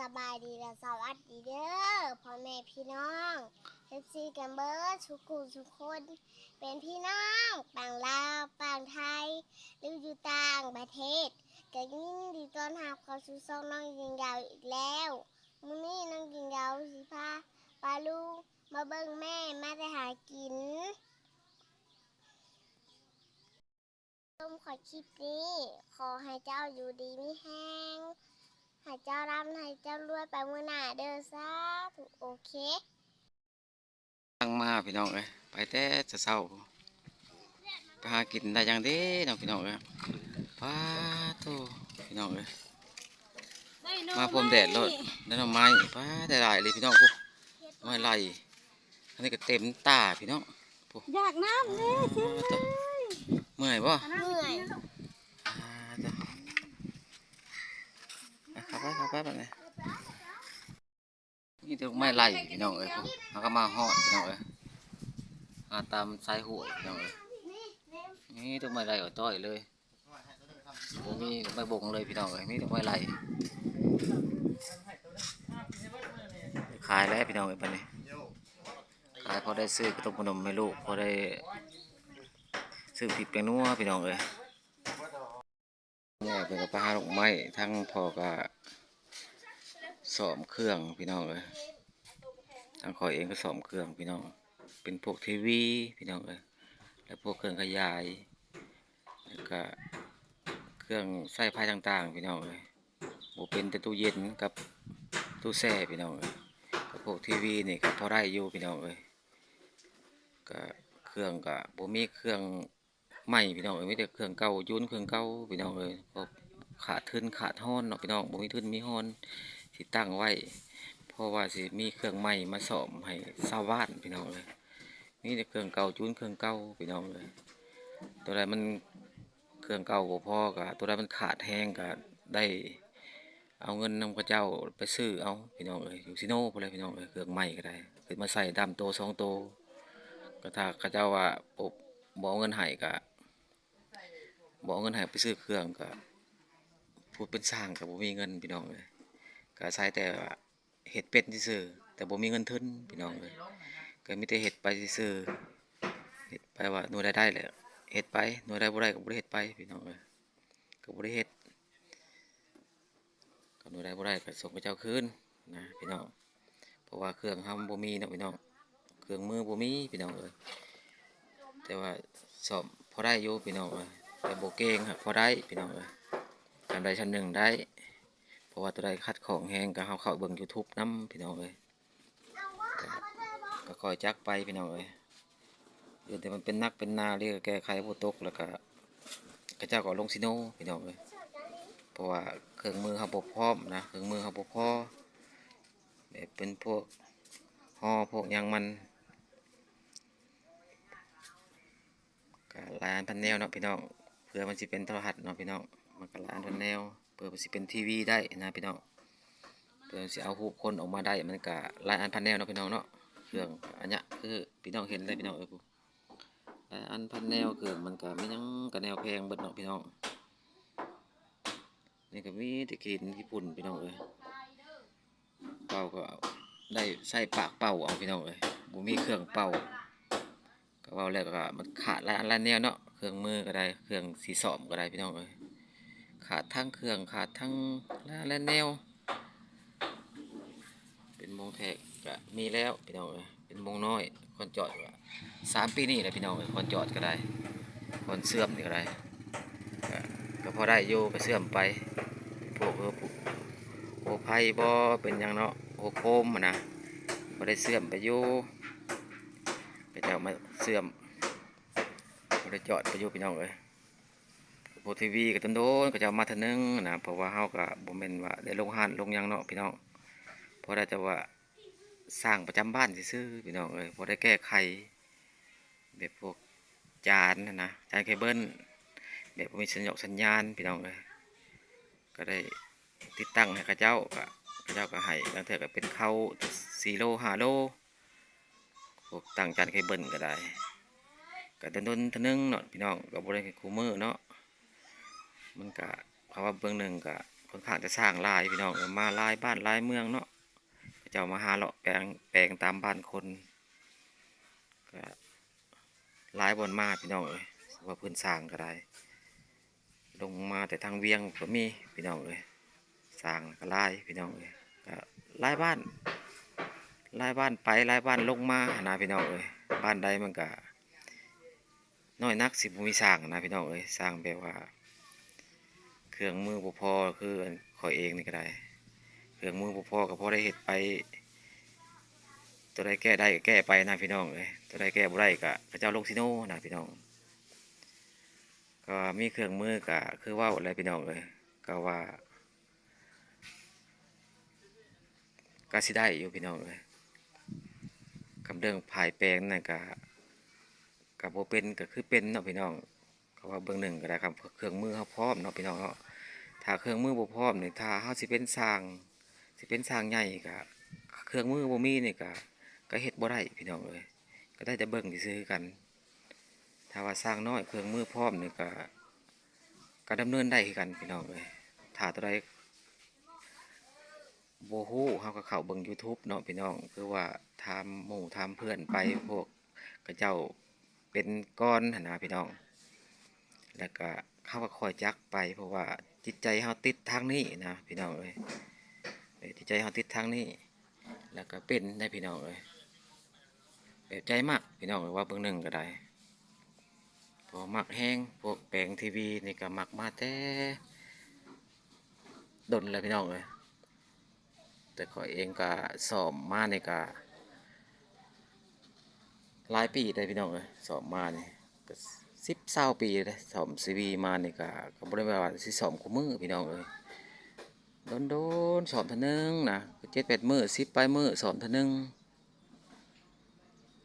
สบายดีและสวัสดีเด้อพ่อแม่พี่น้องเอฟซีกันเบิร์ทุกคนทุกคน เป็นพี่น้องต่างลาวต่างไทย หรืออยู่ต่างประเทศก็ยินดีต้อนรับเข้าสู่ช่องน้องยิงยาวอีกแล้วมื้อนี้น้องยิงยาวสิพาปาลูกมาเบิ่งแม่มาได้หากินชมขอคลิปนี้ ขอให้เจ้าอยู่ดีไม่แห้ง ให้เจ้าร่ำให้เจ้ารวยไปเมื่อหน้าเด้อซาถูกโอเคตั้งมาพี่น้องเอ้ยไปแต่จะเศร้าไปหากินได้ยังเด้น้องพี่น้องเอ้ยป้าโตพี่น้องเอ้ยมาพรมแดดรถได้หน่อไม้ป้าได้หลายเลยพี่น้องพวกไม่ไหลอันนี้ก็เต็มตาพี่น้องอยากน้ำเลยชิมป้าโตเมื่อยป่ะ เหนื่อย เข้า ไปไปแบบนี้นี่ดอกไม้ไหลพี่น้องเอ้ยพวกเขาก็มาหอดพี่น้องเอ้ยหาตามสายหัวพี่น้องเอ้ยนี่ต้องไม่ไลอ่อยต้อยเลยผมมีไม่บงเลยพี่น้องเลยมีต้องไม่ไหลขายแล้วพี่น้องเลยปนี้ขายพอได้ซื้อกระตุกขนมให้ลูกพอได้ซื้อผิดแปลงนัวพี่น้องเลยเนี่ยเป็นกระปาดอกไม้ทั้งพอก็ สอมเครื่องพี่น้องเลยทั้งคอยเองก็สอมเครื่องพี่น้อง เป็นพวกทีวีพี่น้องเลยแล้วพวกเครื่องขยายแล้วก็เครื่องใส่ไฟต่างๆพี่น้องเลยโมเป็นแต่ตู้เย็นกับตู้แช่พี่น้องเลยกับพวกทีวีนี่ก็พอได้อยู่พี่น้องเลยก็เครื่องก็บ่มีเครื่องใหม่พี่น้องเลยไมีแต่เครื่องเก่ายุ่นเครื่องเก่าพี่น้องเลยเพราะขาดทุนขาดห้อนเนาะพี่น้องบ่มีทุนมีห้อน ที่ตั้งไว้ เพราะว่าสิมีเครื่องใหม่มาสอมให้ชาวบ้านพี่น้องเลยนี่เครื่องเก่าจูนเครื่องเก่าพี่น้องเลย ตัวใดมันเครื่องเก่าบ่พอก็ตัวใดมันขาดแห้งก็ได้เอาเงินนำพระเจ้าไปซื้อเอาพี่น้องเอ้ยอยู่ซิโน่พอเลยพี่น้องเอ้ยเครื่องใหม่ก็ได้ขึ้นมาใส่ดำโตสองโตก็ถ้าเขาเจ้าว่าบ่บ่เอาเงินให้ก็บ่เอาเงินให้ไปซื้อเครื่องก็พูดเป็นสร้างก็บ่มีเงินพี่น้องเอ้ย ก็ใช้แต่เฮ็ดเป็ดที่ซื่อแต่บ่มีเงินทุนพี่น้องเอ้ยก็มีแต่เห็ดไปที่ซื่อเห็ดไปว่าหน่วยได้ได้แหละเห็ดไปหน่วยได้บ่ได้ก็บ่ได้เห็ดไปพี่น้องเอ้ยก็บ่ได้เห็ดก็หน่วยได้บ่ได้ก็ส่งไปเจ้าคืนนะพี่น้องเพราะว่าเครื่องเฮาบ่มีนะพี่น้องเครื่องมือบ่มีพี่น้องเอ้ยแต่ว่าสอบพอได้อยู่พี่น้องเอ้ยแต่บ่เก่งครับพอได้พี่น้องเอ้ยทำได้ชั้นหนึ่งได้ ราะว่าตัวใดคัดของแฮงก็เฮาเข้าเบิ่ง YouTube นํพี่น้องเอ้ยก็คอยจักไปพี่น้องเอ้ยเดี๋ยวแต่มันเป็นนักเป็นนาเรียกแก้ไขผู้ตกแล้วก็กระเจ้าก็ลงซิโนพี่น้องเอ้ยเพราะว่าเครื่องมือเขาบกพร้อมนะเครื่องมือเขาบกพอแบบเป็นพวกห่อพวกยังมันก็ลานพันแนวเนาะพี่น้องเพื่อมันสิเป็นโทรทัศน์เนาะพี่น้องมันก็ลานพันแนว เพื่อสิเป็นทีวีได้นะพี่น้องเพื่อสิเอารูคนออกมาได้มันก็หลายอันพันแนวเนาะพี่น้องเนาะเครื่องอันเนี้ยคือพี่น้องเห็นเลยพี่น้องเอ้ยปุ๊แต่อันพันแนวเครื่องมันก็ไม่ยังกับแนวแพงเบิดเนาะพี่น้องนี่ก็มีแต่กินญี่ปุ่นพี่น้องเอ้ยเป่าก็ได้ใส่ปากเป่าเอาพี่น้องเอ้ยบ่มีเครื่องเป่าก็เป่าแล้วก็มันขาดหลายอันหลายแนวเนาะเครื่องมือก็ได้เครื่องสีสอมก็ได้พี่น้องเอ้ย ขาดทั้งเครื่องขาดทั้งหลายหลายแนว เป็นมงแทกก็มีแล้วพี่น้องเอ้ยเป็นมงน้อยคนจอดก็สามปีนี่แหละพี่น้องเอ้ยคนจอดก็ได้ คนเสื่อมก็ได้ก็พอได้อยู่ก็เสื่อมไปพวกเออโอไผ่บ่เป็นหยังเนาะโอโคมอะนะบ่ได้เสื่อมไปอยู่ไปเจ้ามาเสื่อมบ่ได้จอดไปอยู่พี่น้องเอ้ย พวกทีวีก็ต้นโดนก็จะเอามาทอนึงนะเพราะว่าเฮาก็บ่แม่นว่าได้ลงหันลงยังเนาะพี่น้องเพอได้จะว่าสร้างประจำบ้านซื่อพี่น้องเอ้ยพอได้แก้ไขแบบพวกจานนะจานเคเบิลแบบมีสัญญาณสัญญาณพี่น้องเอ้ยก็ได้ติดตั้งให้เข้าเจ้าก็เข้าเจ้าก็ให้บางเทื่ก็เป็นเข้าสี่โลห้าโลพวกตั้งจานเคเบิลก็ได้ก็ต้นต้นๆทอนึงเนาะพี่น้องก็บ่ได้คู่มือเนาะ มันก็เขาะว่าเบื้องหนึ่งก็ค่อนข้างจะสร้างลายพี่น้องเอ้ยมาลายบ้านลายเมืองเนาะเจ้ามาหาเลาะแปลงแปลงตามบ้านคนก็ลายบนมาพี่น้องเอ้ยว่าเพื้นสร้างก็ได้ ลงมาแต่ทางเวียงก็มีพี่น้องเอ้ยสร้างก็ลายพี่น้องเอ้ยก็ลายบ้านลายบ้านไปลายบ้านลงมานะพี่น้องเอ้ยบ้านใดมันก็น้อยนักสิบมีสร้างนะพี่น้องเอ้ยสร้างแบบว่า เครื่องมือบ่พอคือข่อยเองนี่ก็ได้ เครื่องมือบ่พอก็พอได้เฮ็ดไป ตัวใดแก้ได้ก็แก้ไปนะพี่น้องเอ้ยตัวใดแก้บ่ได้ก็พระเจ้าลงซิโนนะพี่น้อง ก็มีเครื่องมือก็คือว่าอะไรพี่น้องเอ้ยก็ว่าก็สิได้อยู่พี่น้องเอ้ยคำเรื่องภายแปลงนั่นก็ก็บ่เป็นก็คือเป็นเนาะพี่น้องก็ว่าเบื้องหนึ่งก็ได้ครับเครื่องมือเฮาพร้อมเนาะพี่น้องเนาะ ถ้าเครื่องมือบ่พร้อมนี่ถ้าเฮาสิเป็นสร้างสิเป็นสร้างใหญ่ก็เครื่องมือบ่มีนี่ก็ก็เฮ็ดบ่ได้พี่น้องเอ้ยก็ได้แต่เบิ่งซื่อกัน ถ้าว่าสร้างน้อยเครื่องมือพร้อมนี่ก็ก็ดำเนินได้คือกันพี่น้องเอ้ยถ้าตัวใดบ่ฮู้เฮาก็เข้าเบิ่ง YouTube เนาะพี่น้องคือว่าถามหมู่ถามเพื่อนไปพวกเขาเจ้าเป็นก้อนหนนะพี่น้อง แล้วก็เขาก็คอยจักไปเพราะว่า จิตใจเฮาติดทางนี้นะพี่น้องเอ้ยจิตใจเฮาติดทางนี้ แล้วก็เป็นได้พี่น้องเอ้ยแบบใจมากพี่น้องเอ้ยว่าเบิ่งหนึ่งก็ได้พอมักแห้งพวกแปลงทีวีนี่ก็มักมาแต่ดนเลยพี่น้องเลยแต่ขอเองก็สอบมานี่ก็หลายปีได้พี่น้องเลยสอบมาเนี่ก็ สิบเศร้าปีเลยสอบซีวีมานี่ก็ก็บริวารสิสอบคู่มือพี่น้องเลยโดนโดนๆสอบเทอนึงนะเจ็ดแปดมือสิบไปมือสอบเทอนึง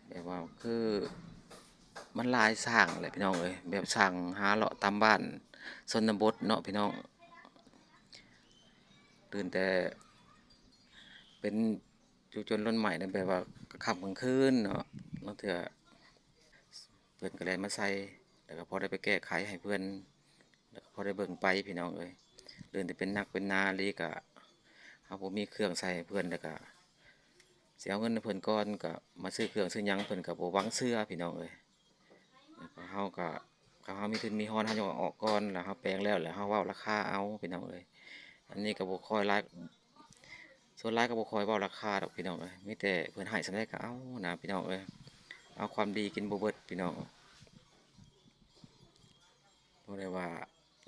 แบบว่าคือมันลายสร้างเลยพี่น้องเอ้ยแบบสร้างหาเลาะตามบ้านชนบทเนาะพี่น้องตื่นแต่เป็นจุจนรุ่นใหม่เนี่ยแบบว่ากลางค่ำกลางคืนเนาะบางเถื่อเพื่อนก็เลยมาใส่ แล้วก็พอได้ไปแก้ไขให้เพื่อนแล้วก็พอได้เบิ่งไปพี่น้องเอ้ยเรื่นแต่เป็นนักเป็นนาลีกะเฮาบ่มีเครื่องใส่เพื่อนแล้วก็สิเอาเงินเพิ่อนก่อนก็มาซื้อเครื่องซื้อยังเพิ่อนก็บ่หวังเสื้อพี่น้องเอ้ยแล้วก็เฮาก็เขามีทุนมีฮอนเฮาจะออกก่อนแล้วเฮาแปลงแล้วแล้วเฮาว้าราคาเอาพี่น้องเอ้ยอันนี้ก็บ่ค่อยหลายส่วนหลายก็บ่ค่อยว้าราคาดอกพี่น้องเอ้ยมีแต่เพิ่อนให้สำาใดก็เอานะพี่น้องเอ้ยเอาความดีกินบ่เบิดพี่น้อง บ่ได้ว่า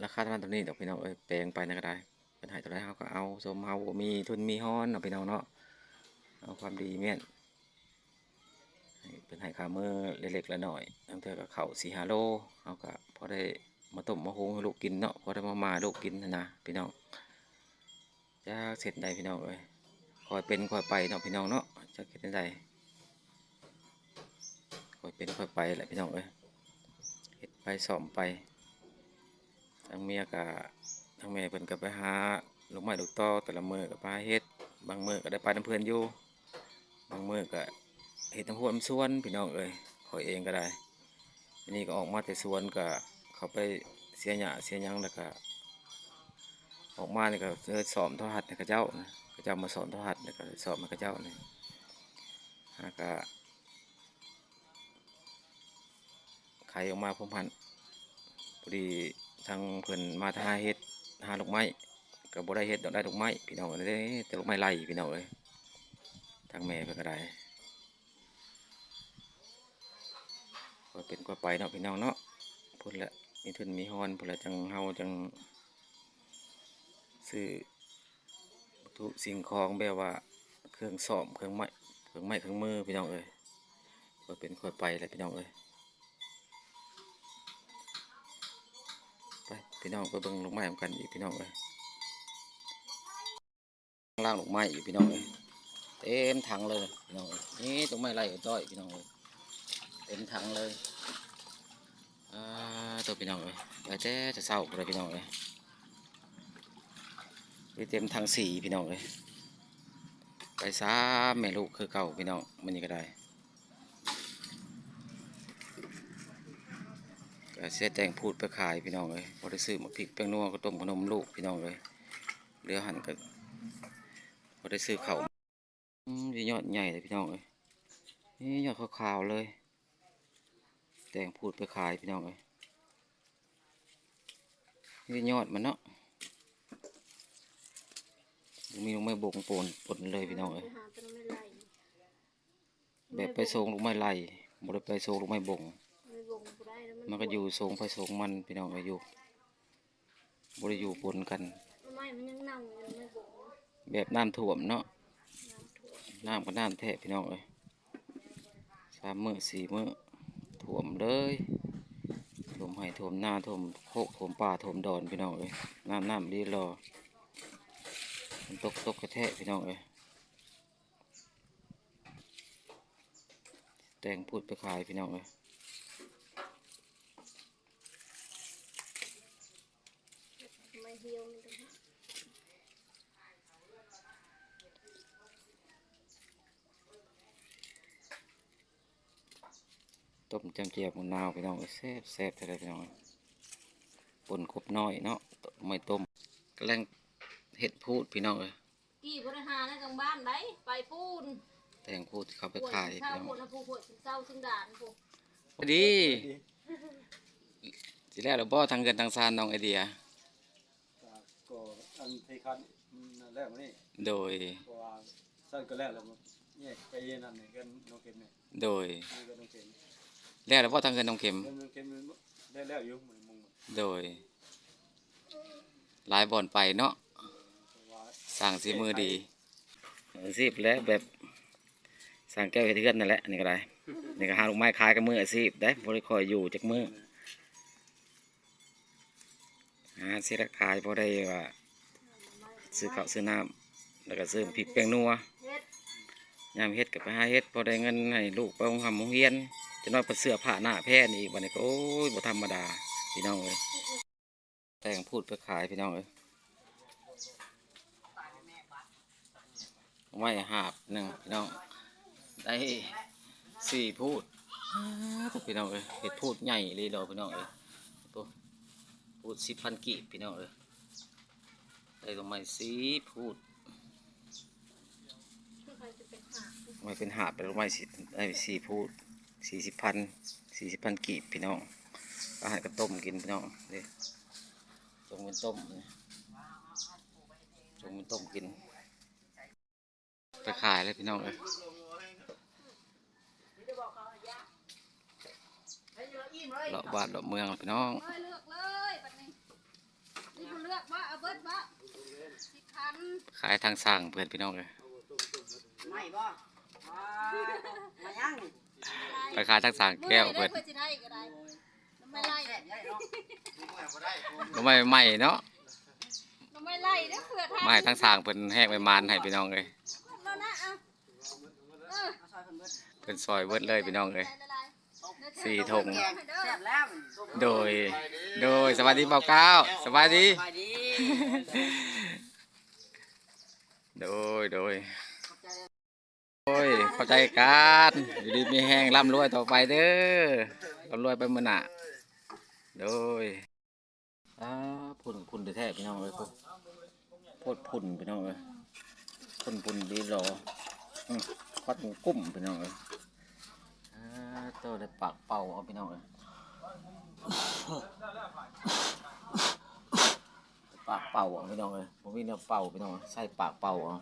ราคาเท่านั้นนี้ดอกพี่น้องเอ้ยแปลงไปนั่นก็ได้เพิ่นให้เท่าใดเฮาก็เอาสมเฮามีทุนมีฮอนเนาพี่น้องเนาะเอาความดีแม่นเป็นห้ค่ามือเล็กๆละหน่อยตั้งแต่ก็เข้าสี่ห้าโลเอาก็พอได้มาต้มมาหุงลูกกินเนาะพอได้มามาลูกกินนะนะพี่น้องจะเสร็จได้พี่น้องเอ้ยคอยเป็นคอยไปเนาะพี่น้องเนาะจะเก็ดได้คอยเป็นคอยไปแหละพี่น้องเอ้ยเฮ็ดไปสอมไป ทั้งเมียกับทั้งแม่เพิ่นก็ไปหาลูกไม้ลูกตอแต่ละมือก็ไปเฮ็ด บางมือก็ได้ไปน้ำเพื่อนอยู่ บางมือก็เห็ดน้ำพุน้ำสวนพี่น้องเอ้ยขอยเองก็ได้อันนี้ก็ออกมาแต่สวนก็เขาไปเสียหญ้าเสียยังแล้วก็ออกมานี่ก็เออสอบทหัสในกระเจ้านะกระเจ้ามาสอนทหัสแล้วก็สอบมากระเจ้าเนี่หาก็ไขออกมาพร้อมพันพอดี ทางเพิ่นมาทาเฮ็ดหาดอกไม้ก็บ่ได้เฮ็ดดอกได้ดอกไม้พี่น้องเอ้ยได้แต่ดอกไม้ไล่พี่น้องเอ้ยทางแม่เพิ่นก็ได้ก็เป็นก็ไปเนาะพี่น้องเนาะพุ่นละมีทุนมีฮอนพุ่นละจังเฮาจังซื้อวัตถุสิ่งของแบบว่าเครื่องซ่อมเครื่องไม้เครื่องไม้เครื่องมือพี่น้องเอ้ยก็เป็นค่อยไปแหละพี่น้องเอ้ย พี่น้องไปเบิ่งลูกไม้กันอีกพี่น้องเอ้ยล่างลูกไม้อีกพี่น้องเอ้ยเต็มถังเลยพี่น้องนี่ตรงไม้ไล่ต้อยพี่น้องเอ้ยเต็มถังเลยอ่าตัวพี่น้องเลยไปแต่จะเศร้าเลยพี่น้องเลยไปเต็มถังสี่พี่น้องเลยไปสาแม่ลูกคือเก่าพี่น้องมันนี่ก็ได้ เสียแต่งพูดไปขายพี่น้องเลยพอได้ซื้อมาพริกแป้งนัวก็ต้มขนมลูกพี่น้องเลยเดี๋ยวหันก็พอได้ซื้อเขาวอืมสิยอดใหญ่เลยพี่น้องเอ้ยนี่ยอดขาวๆเลย แตงพูดไปขายพี่น้องเอ้ยนี่ยอดมันเนาะบ่มีลงไม้บงปนปนเลยพี่น้องเอ้ยหาเป็นไม่ไล่แบบไปส่งลูกไม้ไล่บ่ได้ไปส่งลูกไม้บงไม่บ งบ่ได้แล้วมันก็อยู่ทรงไปทรงมันพี่น้องก็อยู่บริอยู่ปนกัน ไม่มันยังเน่าอยู่ไม่บงแบบน้ำท่วมเนาะน้ำท่วมน้ำก็น้ำแท้พี่น้องเอ้ยสามมื้อสี่มื้อท่วมเลยท่วมให้ท่วมหน้าท่วมโคกท่วมป่าท่วมดอนพี่น้องเอ้ยน้ำน้ำรีรอมันตกตกกระแทะพี่น้องเอ้ยแต่งพูดไปขายพี่น้องเอ้ย ไม่เหี่ยวนี่ต่างหากต้มจำเจียวมะนาวพี่น้องเอ้ยแซ่บแซ่บอะไรพี่น้องเอ้ยปนกบน้อยเนาะไม่ต้มกำลังเห็ดพูดพี่น้องเอ้ยกี่บริหารในกลางบ้านได้ไปปูนแต่งพูดเขาไปปวดขายเศร้าพี่น้องปวดนะผู้ปวดเศร้าซึ่งด่านผู้พอดีสิแล้วเราบ่ทางเงินทางซานน้องไอเดีย ก็อันที่คันนั่นแหละมันนี่โดยเพราะว่าสั้นก็แล้วแล้วมันแยกไปเย็นนั่นนี่กันน้องเข็มนี่โดยนี่ก็น้องเข็มแล้วเราบ่ทางเงินน้องเข็ม แล้วน้องเข็มมันได้แล้วอยู่มันมุงโดยหลายบ่อนไปเนาะเพราะว่าสร้างสีมือดีอาชีพและแบบสร้างแก้วเฮ็ดเทือนนั่นแหละนี่ก็ได้นี่ก็หาลูกไม้ขายกับมืออาชีพได้บ่ได้คอยอยู่จักมือ หาสิราขายพอได้ว่าซื้อข้าวซื้อน้ำแล้วก็ซื้อพริกแป้งนัวยามเฮ็ดกับไปหาเฮ็ดพอได้เงินให้ลูกไปโรงหำโรงเรียนจะน้อยไปเสื้อผ้าหน้าแพร่นี่อีกวันนี้ก็โอ้ยบ่ธรรมดาพี่น้องเอ้ยแต่งพูดไปขายพี่น้องเอ้ยไว้หาบหนึ่งพี่น้องได้สี่พูดพี่น้องเอ้ยเฮ็ดพูดใหญ่เลยดอกพี่น้องเอ้ยปุ๊บ พูดสิบพันกีบพี่น้องเอ้ยได้ตรงไม้สีพูดคือใครจะเป็นหาไว้เป็นหาบไปลงไม้สิได้สีพูดสี่สิบพันสี่สิบพันกีบพี่น้องอาหารก็ต้มกินพี่น้องเด้จงเป็นต้มจงเป็นต้มกินไปขายเลยพี่น้องเลยเลาะบ้านเลาะเมืองพี่น้อง อกว่าเอาเบิดว่าสิพันขายทางสร้างเพื่อนพี่น้องเลยไม่บ่มามายังนี่ไปขายทางสร้างแก้วเพื่เพื่ออนนเพื่อจะได้ก็ได้น้ำไม่ไล่แซ่บใหญ่เนาะก็ไม่ใหม่เนาะน้ำไม่ไล่เด้อเพื่อทานไม่ทางสร้างเพิ่นแห้งไปมานให้พี่น้องเลยแล้วนะอะเออมาซอยเพิ่นเบิดเพิ่นซอยเบิดเลยพี่น้องเลย สี่ธงแกงแซ่บแล้วมันโดย โดยสวัสดีเบาเก้าสวัสดีสบายดีโดย โดยขอบใจโอ้ยเข้าใจกันอยู่ดีมีแห้งร่ำรวยต่อไปเด้อร่ำรวยไปมื้อหน้าโดยอ้าพุ่นพุ่นแท้ๆพี่น้องเอ้ยพุ่นโพดพุ่นพี่น้องเอ้ยพุ่นพุ่นดีรออืมพัดหมูกุ้มพี่น้องเอ้ยอ่า โตได้ปากเป่าเอาพี่น้องเอ้ยปากเป่าเอาพี่น้องเอ้ยผมมีเนื้อเป่าพี่น้องใส่ปากเป่าเอา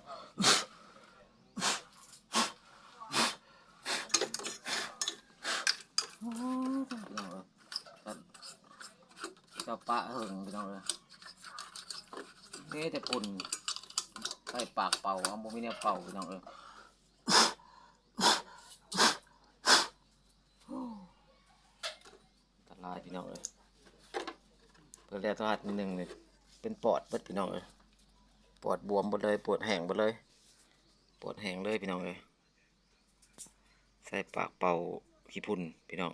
เจ้าปะเหิงพี่น้องเลยนี่แต่ปุ่นใส่ปากเป่าเอาบ่มีเนี่ยเป่าพี่น้องเลย พี่น้องเลยเปิดแลทอดนิดนึงเลยเป็นปอดเบิดพี่น้องเลยปอดบวมหมดเลยปวดแห้งหมดเลย ปวดแห้งเลยพี่น้องเลยใส่ปากเป่าขี้พุ่นพี่น้อง